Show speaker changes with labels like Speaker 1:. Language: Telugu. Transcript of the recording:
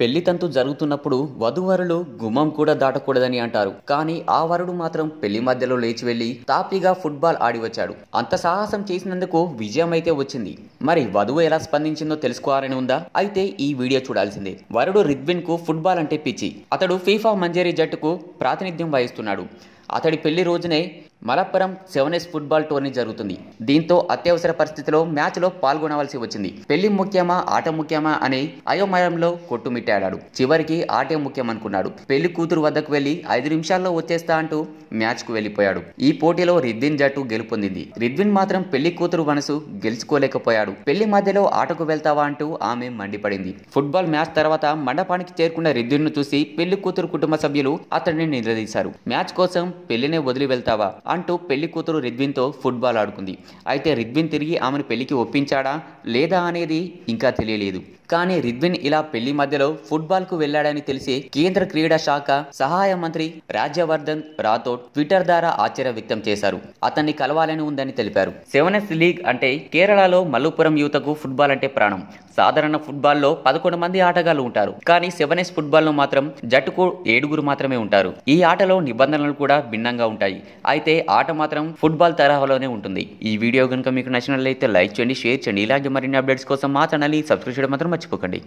Speaker 1: పెళ్ళి తంతు జరుగుతున్నప్పుడు వధువరులు గుమ్మం కూడా దాటకూడదని అంటారు. కానీ ఆ వరుడు మాత్రం పెళ్ళి మధ్యలో లేచి వెళ్ళి తాపీగా ఫుట్బాల్ ఆడి వచ్చాడు. అంత సాహసం చేసినందుకు విజయం అయితే వచ్చింది. మరి వధువు ఎలా స్పందించిందో తెలుసుకోవాలని ఉందా? అయితే ఈ వీడియో చూడాల్సిందే. వరుడు రిద్విన్కు ఫుట్బాల్ అంటే పిచ్చి. అతడు ఫీఫా మంజేరీ జట్టుకు ప్రాతినిధ్యం వహిస్తున్నాడు. అతడి పెళ్ళి రోజునే Malappuram sevens football tourney జరుగుతుంది. దీంతో అత్యవసర పరిస్థితిలో మ్యాచ్లో పాల్గొనవలసి వచ్చింది. పెళ్ళి ముఖ్యమా ఆట ముఖ్యమా అని అయోమయంలో కొట్టుమిట్టాడాడు. చివరికి ఆటే ముఖ్యమనుకున్నాడు. పెళ్ళి కూతురు వద్దకు వెళ్ళి ఐదు నిమిషాల్లో వచ్చేస్తా అంటూ మ్యాచ్కు వెళ్ళిపోయాడు ఈ పోటీలో రిద్విన్ జట్టు గెలుపొందింది. రిద్విన్ మాత్రం పెళ్ళి కూతురు మనసు గెలుచుకోలేకపోయాడు. పెళ్ళి మధ్యలో ఆటకు వెళ్తావా అంటూ ఆమె మండిపడింది. ఫుట్బాల్ మ్యాచ్ తర్వాత మండపానికి చేరుకున్న రిద్విన్ను చూసి పెళ్ళి కూతురు కుటుంబ సభ్యులు అతడిని నిలదీశారు. మ్యాచ్ కోసం పెళ్ళినే వదిలి వెళ్తావా? అంటూ పెళ్ళి కూతురు రిద్విన్తో ఫుట్బాల్ ఆడుకుంది. అయితే రిద్విన్ తిరిగి ఆమెను పెళ్ళికి ఒప్పించాడా లేదా అనేది ఇంకా తెలియలేదు. కానీ రిద్విన్ ఇలా పెళ్ళి మధ్యలో ఫుట్బాల్కు వెళ్ళాడని తెలిసి కేంద్ర క్రీడా శాఖ సహాయ మంత్రి రాజ్యవర్ధన్ రాథోడ్ ట్విట్టర్ ద్వారా ఆశ్చర్య వ్యక్తం చేశారు. అతన్ని కలవాలని ఉందని తెలిపారు. సెవెన్ ఎస్ లీగ్ అంటే కేరళలో మల్లుపురం యువతకు ఫుట్బాల్ అంటే ప్రాణం. సాధారణ ఫుట్బాల్లో పదకొండు మంది ఆటగాళ్ళు ఉంటారు. కానీ సెవెన్ ఎస్ మాత్రం జట్టుకు ఏడుగురు మాత్రమే ఉంటారు. ఈ ఆటలో నిబంధనలు కూడా భిన్నంగా ఉంటాయి. అయితే ఆట మాత్రం ఫుట్బాల్ తరహాలోనే ఉంటుంది. ఈ వీడియో కనుక మీకు నచ్చినట్లయితే లైక్ చేయండి షేర్ చేయండి. ఇలాంటి మరిన్ని అప్డేట్స్ కోసం మా ఛానల్ సబ్స్క్రైబ్ చేయడం మాత్రం మర్చిపోకండి.